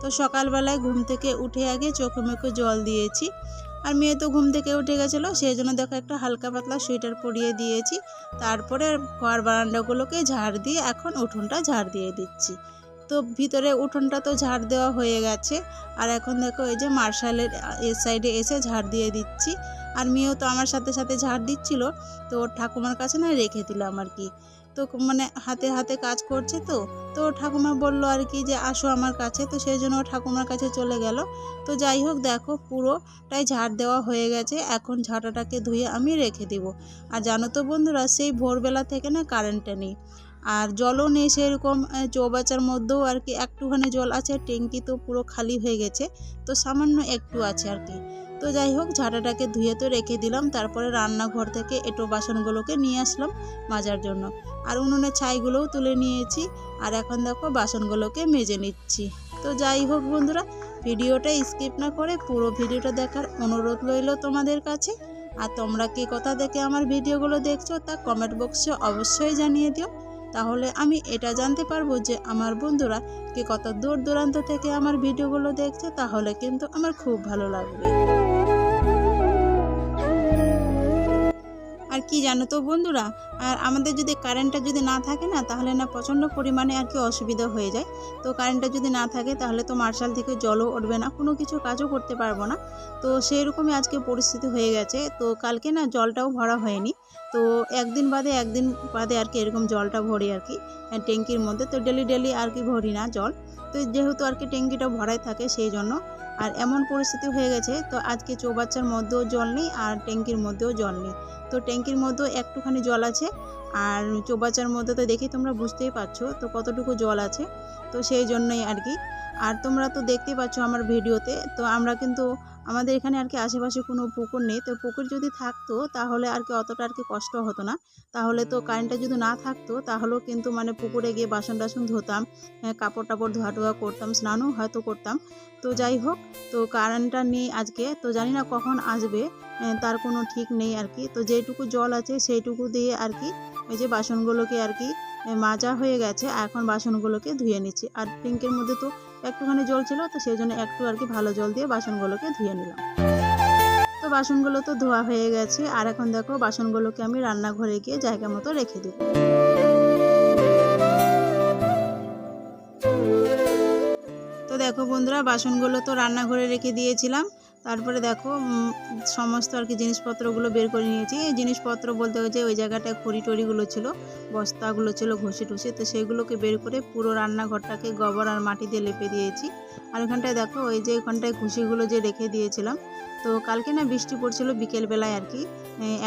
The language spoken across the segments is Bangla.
তো সকালবেলায় ঘুম থেকে উঠে আগে চোখে মুখে জল দিয়েছি। আর মেয়ে তো ঘুম থেকে উঠে গেছিল, সেই জন্য দেখো একটা হালকা পাতলা সোয়েটার পরিয়ে দিয়েছি। তারপরে ঘর বারান্দাগুলোকে ঝাড় দিয়ে এখন উঠোনটা ঝাড় দিয়ে দিচ্ছি। তো ভিতরে উঠোনটা তো ঝাড় দেওয়া হয়ে গেছে, আর এখন দেখো এই যে মার্শালের এ সাইডে এসে ঝাড় দিয়ে দিচ্ছি। আর মেয়েও তো আমার সাথে সাথে ঝাড় দিচ্ছিল, তো ওর ঠাকুমার কাছে না রেখে দিলাম আর কি। তো মানে হাতে হাতে কাজ করছে তো তো ঠাকুমা বলল আর কি যে আসো আমার কাছে, তো সেই জন্য ঠাকুমার কাছে চলে গেল। তো যাই হোক দেখো পুরোটাই ঝাড় দেওয়া হয়ে গেছে, এখন ঝাঁটাটাকে ধুয়ে আমি রেখে দিব। আর জানো তো বন্ধুরা সেই ভোরবেলা থেকে না কারেন্টটা নেই। আর জলও নেই সেরকম আহ, চৌবাচ্চার মধ্যেও আর কি একটুখানি জল আছে ট্যাঙ্কি তো পুরো খালি হয়ে গেছে তো সামান্য একটু আছে আর কি। তো যাই হোক ঝাঁটাটাকে ধুয়ে তো রেখে দিলাম তারপরে রান্নাঘর থেকে এটো বাসনগুলোকে নিয়ে আসলাম মাজার জন্য। আর উনুনের ছাইগুলোও তুলে নিয়েছি আর এখন দেখো বাসনগুলোকে মেজে নিচ্ছি। তো যাই হোক বন্ধুরা ভিডিওটা স্কিপ না করে পুরো ভিডিওটা দেখার অনুরোধ রইল তোমাদের কাছে। আর তোমরা কি কথা দেখে আমার ভিডিওগুলো দেখছ তা কমেন্ট বক্সে অবশ্যই জানিয়ে দিও। তাহলে আমি এটা জানতে পারব যে আমার বন্ধুরা কি কত দূর দূরান্ত থেকে আমার ভিডিওগুলো দেখছে, তাহলে কিন্তু আমার খুব ভালো লাগবে। আর কি জানো তো বন্ধুরা, আর আমাদের যদি কারেন্টটা যদি না থাকে না, তাহলে না প্রচণ্ড পরিমাণে আর কি অসুবিধা হয়ে যায়। তো কারেন্টটা যদি না থাকে, তাহলে তো মার্শাল থেকে জলও উঠবে না, কোনো কিছু কাজও করতে পারব না। তো সেই রকমই আজকে পরিস্থিতি হয়ে গেছে, তো কালকে না জলটাও ভরা হয়নি। তো একদিন বাদে একদিন বাদে আর কি এরকম জলটা ভরি আর কি ট্যাঙ্কির মধ্যে। তো ডেলি ডেলি আর কি ভরি না জল। তো যেহেতু আর কি ট্যাঙ্কিটা ভরাই থাকে সেই জন্য। আর এমন পরিস্থিতি হয়ে গেছে, তো আজকে চৌবাচ্চার মধ্যেও জল নেই আর ট্যাঙ্কির মধ্যেও জল নেই। তো ট্যাঙ্কির মধ্যেও একটুখানি জল আছে আর চৌবাচ্চার মধ্যে তো দেখি তোমরা বুঝতেই পারছ, তো কতটুকু জল আছে। তো সেই জন্যই আর কি। আর তোমরা তো দেখতেই পাচ্ছ আমার ভিডিওতে, তো আমরা কিন্তু আমাদের এখানে আর কি আশেপাশে কোনো পুকুর নেই। তো পুকুর যদি থাকতো তাহলে আর কি অতটা আর কি কষ্ট হতো না। তাহলে তো কারেন্টটা যদি না থাকতো তাহলেও কিন্তু মানে পুকুরে গিয়ে বাসন টাসন ধুতাম হ্যাঁ, কাপড় টাপড় ধোয়া টোয়া করতাম স্নানও হয়তো করতাম। তো যাই হোক তো কারেন্টটা নেই আজকে। তো জানি না কখন আসবে তার কোনো ঠিক নেই আর কি। তো যেটুকু জল আছে সেইটুকু দিয়ে আর কি ওই যে বাসনগুলোকে আর কি মাজা হয়ে গেছে। এখন বাসনগুলোকে ধুয়ে নিচ্ছি। আর পিঙ্কের মধ্যে তো একটুখানি জল ছিল, তো সেই জন্য একটু আর কি ভালো জল দিয়ে বাসনগুলোকে ধুয়ে নিলাম। তো বাসনগুলো তো ধোয়া হয়ে গেছে। আর এখন দেখো, বাসনগুলোকে আমি রান্নাঘরে গিয়ে জায়গা মতো রেখে দেবো বন্ধুরা, বাসনগুলো তো রান্নাঘরে রেখে দিয়েছিলাম। তারপরে দেখো সমস্ত আর কি জিনিসপত্রগুলো বের করে নিয়েছি। এই জিনিসপত্র বলতে হচ্ছে ওই জায়গাটায় খড়ি টড়িগুলো ছিল, বস্তাগুলো ছিল, ঘষে টুষে। তো সেগুলোকে বের করে পুরো রান্নাঘরটাকে গোবর আর মাটি দিয়ে লেপে দিয়েছি। আর ওখানটায় দেখো, ওই যে ওখানটায় খুশিগুলো যে রেখে দিয়েছিলাম তো কালকে না বৃষ্টি পড়ছিল বিকেলবেলায় আর কি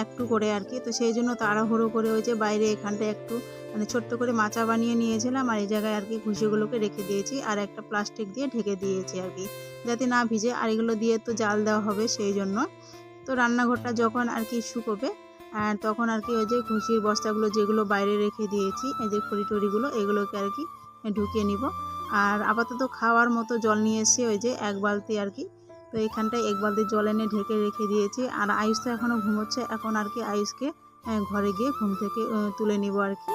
একটু করে আর কি, তো সেই জন্য তাড়াহুড়ো করে ওই যে বাইরে এখানটায় একটু মানে ছোট্ট করে মাচা বানিয়ে নিয়েছিলাম আর এই জায়গায় আর কি ঘুষিগুলোকে রেখে দিয়েছি আর একটা প্লাস্টিক দিয়ে ঢেকে দিয়েছি আর কি, যাতে না ভিজে আর এগুলো দিয়ে তো জাল দেওয়া হবে সেই জন্য। তো রান্নাঘরটা যখন আর কি শুকোবে তখন আর কি ওই যে খুশির বস্তাগুলো যেগুলো বাইরে রেখে দিয়েছি, এই যে খড়ি টড়িগুলো, এগুলোকে আর কি ঢুকিয়ে নিব। আর আপাতত খাওয়ার মতো জল নিয়ে এসে ওই যে এক বালতি আর কি তো এখানটায় এক বালতি জল এনে ঢেকে রেখে দিয়েছি। আর আয়ুষ তো এখনও ঘুমোচ্ছে, এখন আর কি আয়ুষকে ঘরে গিয়ে ঘুম থেকে তুলে নিব আর কি।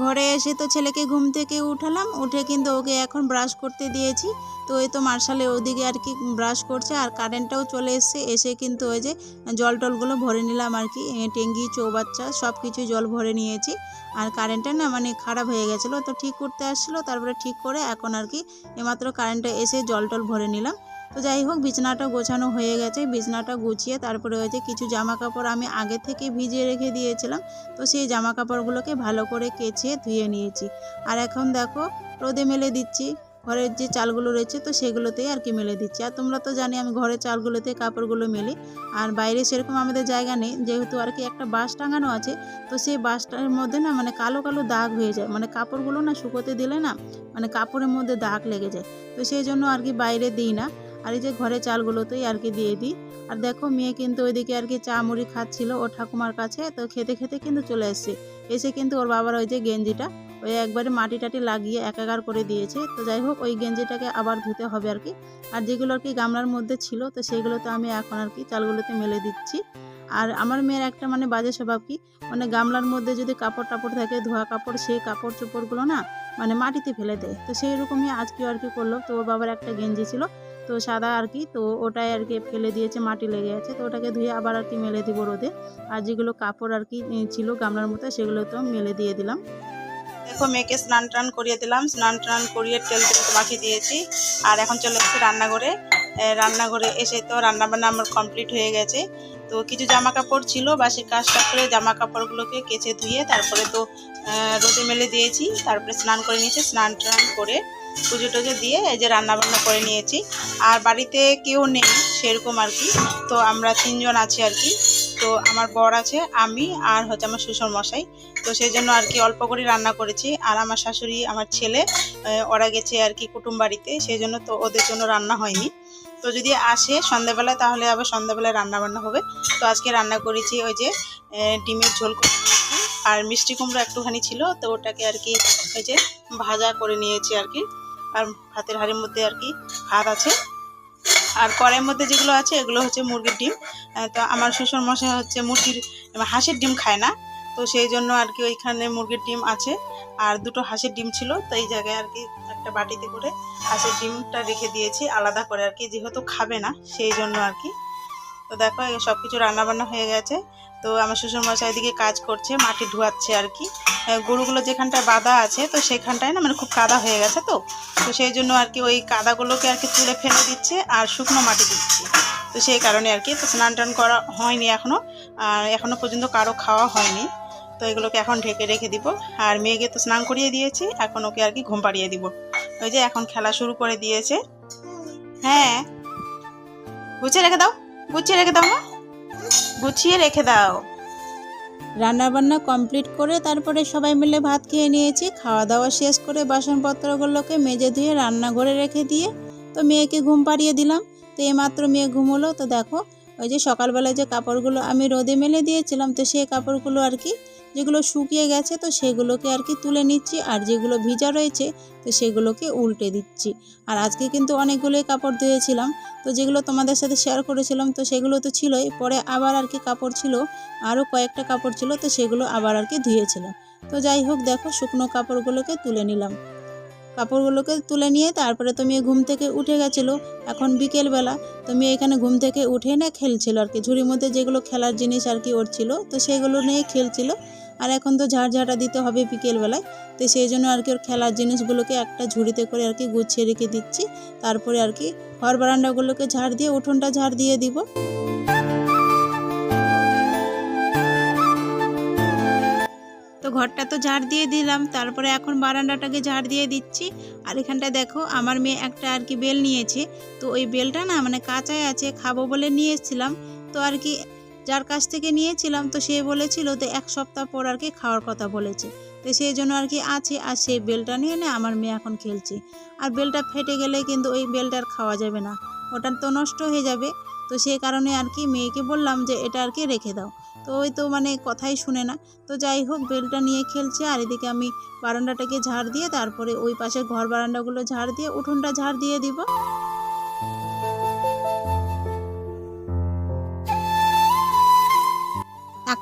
ঘরে এসে তো ছেলেকে ঘুম থেকে উঠালাম, উঠে কিন্তু ওকে এখন ব্রাশ করতে দিয়েছি। তো ওই তো মার্শালে ওদিকে আর কি ব্রাশ করছে, আর কারেন্টটাও চলে এসছে। এসে কিন্তু ওই যে জল টলগুলো ভরে নিলাম আর কি টেঙ্গি, চৌবাচ্চা সব কিছু জল ভরে নিয়েছি। আর কারেন্টটা না মানে খারাপ হয়ে গেছিল, তো ঠিক করতে আসছিল, তারপরে ঠিক করে এখন আর কি এমাত্র কারেন্টটা এসে জল টল ভরে নিলাম। তো যাই হোক, বিছনাটা গোছানো হয়ে গেছে। বিছনাটা গুছিয়ে তারপরে হয়েছে কিছু জামা কাপড় আমি আগে থেকে ভিজিয়ে রেখে দিয়েছিলাম। তো সেই জামা কাপড়গুলোকে ভালো করে কেচে ধুয়ে নিয়েছি। আর এখন দেখো, রোদে মেলে দিচ্ছি। ঘরের যে চালগুলো রয়েছে তো সেগুলোতেই আর কি মেলে দিচ্ছি। আর তোমরা তো জানি আমি ঘরের চালগুলোতে কাপড়গুলো মেলি। আর বাইরে সেরকম আমাদের জায়গা নেই। যেহেতু আর কি একটা বাঁশ টাঙানো আছে, তো সেই বাঁশটার মধ্যে না মানে কালো কালো দাগ হয়ে যায়। মানে কাপড়গুলো না শুকোতে দিলে না মানে কাপড়ের মধ্যে দাগ লেগে যায়। তো সেই জন্য আর কি বাইরে দিই না। আর এই যে ঘরে চালগুলোতেই আর কি দিয়ে দিই। আর দেখো মেয়ে কিন্তু ওইদিকে আর কি চা মুড়ি খাচ্ছিল ওর ঠাকুমার কাছে, তো খেতে খেতে কিন্তু চলে এসছে। এসে কিন্তু ওর বাবার ওই যে গেঞ্জিটা, ওই একবারে মাটি টাটি লাগিয়ে একাকার করে দিয়েছে। তো যাই হোক, ওই গেঞ্জিটাকে আবার ধুতে হবে আর কি। আর যেগুলো আর কি গামলার মধ্যে ছিল, তো সেইগুলো তো আমি এখন আর কি চালগুলোতে মেলে দিচ্ছি। আর আমার মেয়ের একটা মানে বাজে স্বভাব কি মানে গামলার মধ্যে যদি কাপড় টাপড় থাকে, ধোয়া কাপড়, সেই কাপড় চোপড়গুলো না মানে মাটিতে ফেলে দেয়। তো সেই রকমই আজকেও আর কি করল। তো ওর বাবার একটা গেঞ্জি ছিল তো সাদা আর কি তো ওটাই আর কি ফেলে দিয়েছে, মাটি লেগে আছে। তো ওটাকে ধুয়ে আবার আর কি মেলে দিব রোদে। আর যেগুলো কাপড় আর কি ছিল গামলার মতো, সেগুলো তো মেলে দিয়ে দিলাম। দেখো, মেয়েকে স্নান টান করিয়ে দিলাম। স্নান টান করিয়ে তেল তেল মাখিয়ে দিয়েছি। আর এখন চলে এসেছি রান্নাঘরে। রান্নাঘরে এসে তো রান্না বান্না আমার কমপ্লিট হয়ে গেছে। তো কিছু জামা কাপড় ছিল বাসি কাজটা করে জামা কাপড়গুলোকে কেচে ধুয়ে তারপরে তো রোদে মেলে দিয়েছি। তারপরে স্নান করে নিয়েছি, স্নান টান করে পুজো টুজো দিয়ে এই যে রান্না বান্না করে নিয়েছি। আর বাড়িতে কেউ নেই, সেরকম আর কি। তো আমরা তিনজন আছি আর কি। তো আমার বর আছে, আমি আর হচ্ছে আমার শ্বশুর মশাই। তো সেই জন্য আর কি অল্প করে রান্না করেছি। আর আমার শাশুড়ি, আমার ছেলে ওরা গেছে আর কি কুটুম বাড়িতে। সেই জন্য তো ওদের জন্য রান্না হয়নি। তো যদি আসে সন্ধ্যাবেলায় তাহলে আবার সন্ধ্যাবেলায় রান্না বান্না হবে। তো আজকে রান্না করেছি ওই যে ডিমের ঝোল করে আর মিষ্টি কুমড়ো একটুখানি ছিল, তো ওটাকে আর কি ওই যে ভাজা করে নিয়েছি আর কি। আর ভাতের হাঁড়ির মধ্যে আর কি ভাত আছে। আর কড়াইয়ের মধ্যে যেগুলো আছে, এগুলো হচ্ছে মুরগির ডিম। তো আমার শ্বশুর মশাই হচ্ছে মুরগির হাঁসের ডিম খায় না। তো সেই জন্য আর কি ওইখানে মুরগির ডিম আছে। আর দুটো হাঁসের ডিম ছিল, তো এই জায়গায় আর কি একটা বাটিতে করে হাঁসের ডিমটা রেখে দিয়েছি, আলাদা করে আর কি, যেহেতু খাবে না, সেই জন্য আর কি। তো দেখো সব কিছু রান্নাবান্না হয়ে গেছে। তো আমার শ্বশুর মশাই এদিকে কাজ করছে, মাটি ধোয়াচ্ছে আর কি। গরুগুলো যেখানটায় বাঁধা আছে, তো সেখানটায় না মানে খুব কাদা হয়ে গেছে তো। তো সেই জন্য আর কি ওই কাদাগুলোকে আর কি তুলে ফেলে দিচ্ছে আর শুকনো মাটি দিচ্ছে। তো সেই কারণে আর কি, তো স্নান টান করা হয়নি এখনও আর এখনও পর্যন্ত কারও খাওয়া হয়নি। তো এগুলোকে এখন ঢেকে রেখে দিব। আর মেয়েকে তো স্নান করিয়ে দিয়েছি, এখন ওকে আর কি ঘুম পাড়িয়ে দিব। ওই যে এখন খেলা শুরু করে দিয়েছে। হ্যাঁ। গুছিয়ে রেখে দাও, গুছিয়ে রেখে দাও মা। গুছিয়ে রেখে দাও। রান্না বান্না কমপ্লিট করে তারপরে সবাই মিলে ভাত খেয়ে নিয়েছি। খাওয়া দাওয়া শেষ করে বাসনপত্রগুলোকে মেজে ধুয়ে রান্নাঘরে রেখে দিয়ে তো মেয়েকে ঘুম পাড়িয়ে দিলাম। তো এইমাত্র মেয়ে ঘুমোলো। তো দেখো, ওই যে সকালবেলায় যে কাপড়গুলো আমি রোদে মেলে দিয়েছিলাম, তো সেই কাপড়গুলো আর কি যেগুলো শুকিয়ে গেছে, তো সেগুলোকে আর কি তুলে নিচ্ছি। আর যেগুলো ভিজা রয়েছে, তো সেগুলোকে উল্টে দিচ্ছি। আর আজকে কিন্তু অনেকগুলোই কাপড় ধুয়েছিলাম। তো যেগুলো তোমাদের সাথে শেয়ার করেছিলাম, তো সেগুলো তো ছিলই। পরে আবার আর কি কাপড় ছিল, আরও কয়েকটা কাপড় ছিল, তো সেগুলো আবার আর কি ধুয়েছিলাম। তো যাই হোক, দেখো শুকনো কাপড়গুলোকে তুলে নিলাম। কাপড়গুলোকে তুলে নিয়ে তারপরে তো মেয়ে ঘুম থেকে উঠে গেছিল। এখন বিকেলবেলা, তো মেয়ে এখানে ঘুম থেকে উঠে না খেলছিল আর কি। ঝুড়ির মধ্যে যেগুলো খেলার জিনিস আর কি ওর ছিল, তো সেগুলো নিয়ে খেলছিল। আর এখন তো ঝাড় ঝাড়ঝাঁটা দিতে হবে বিকেলবেলায়। তো সেই জন্য আর কি ওর খেলার জিনিসগুলোকে একটা ঝুড়িতে করে আর কি গুছিয়ে রেখে দিচ্ছি। তারপরে আর কি ঘর বারান্দাগুলোকে ঝাড় দিয়ে, উঠোনটা ঝাড় দিয়ে দিব। তো ঘরটা তো ঝাড় দিয়ে দিলাম, তারপরে এখন বারান্দাটাকে ঝাড় দিয়ে দিচ্ছি। আর এখানটা দেখো আমার মেয়ে একটা আর কি বেল নিয়েছে। তো ওই বেলটা না মানে কাঁচাই আছে, খাব বলে নিয়ে এসেছিলাম। তো আর কি যার কাছ থেকে নিয়েছিলাম তো সে বলেছিল তো এক সপ্তাহ পর আর কি খাওয়ার কথা বলেছে। তো সেই জন্য আর কি আছে, আর সেই বেলটা নিয়ে না, আমার মেয়ে এখন খেলছে। আর বেলটা ফেটে গেলে কিন্তু ওই বেলটা আর খাওয়া যাবে না, ওটা তো নষ্ট হয়ে যাবে। তো সেই কারণে আর কি মেয়েকে বললাম যে এটা আর কি রেখে দাও। তো ওই তো মানে কথাই শুনে না। তো যাই হোক, বেলটা নিয়ে খেলছে, আর এদিকে আমি বারান্দাটাকে ঝাড় দিয়ে, তারপরে ওই পাশে ঘর বারান্দাগুলো ঝাড় দিয়ে, উঠোনটা ঝাড় দিয়ে দিব।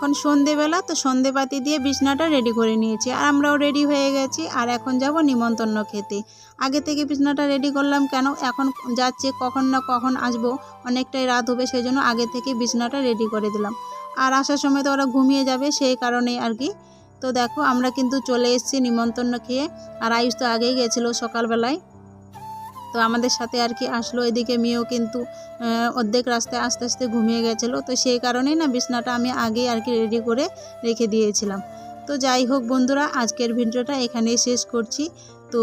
এখন সন্ধেবেলা, তো সন্ধেবাতি দিয়ে বিছনাটা রেডি করে নিয়েছি। আর আমরাও রেডি হয়ে গেছি, আর এখন যাব নিমন্ত্রণ খেতে। আগে থেকে বিছনাটা রেডি করলাম কেন? এখন যাচ্ছে, কখন না কখন আসব, অনেকটাই রাত হবে সেই জন্য আগে থেকে বিছনাটা রেডি করে দিলাম। আর আসার সময় তো ওরা ঘুমিয়ে যাবে, সেই কারণেই আর কি। তো দেখো, আমরা কিন্তু চলে এসেছি নিমন্ত্রণ খেয়ে। আর আয়ুষ তো আগেই গেছিল সকালবেলায়। তো আমাদের সাথে আর কি আসলো, এদিকে মেয়েও কিন্তু অর্ধেক রাস্তায় আস্তে আস্তে ঘুমিয়ে গেছিল। তো সেই কারণেই না বিছনাটা আমি আগেই আর কি রেডি করে রেখে দিয়েছিলাম। তো যাই হোক বন্ধুরা, আজকের ভিডিওটা এখানেই শেষ করছি। তো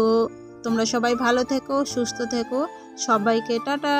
তোমরা সবাই ভালো থেকো, সুস্থ থেকো। সবাইকে টাটা।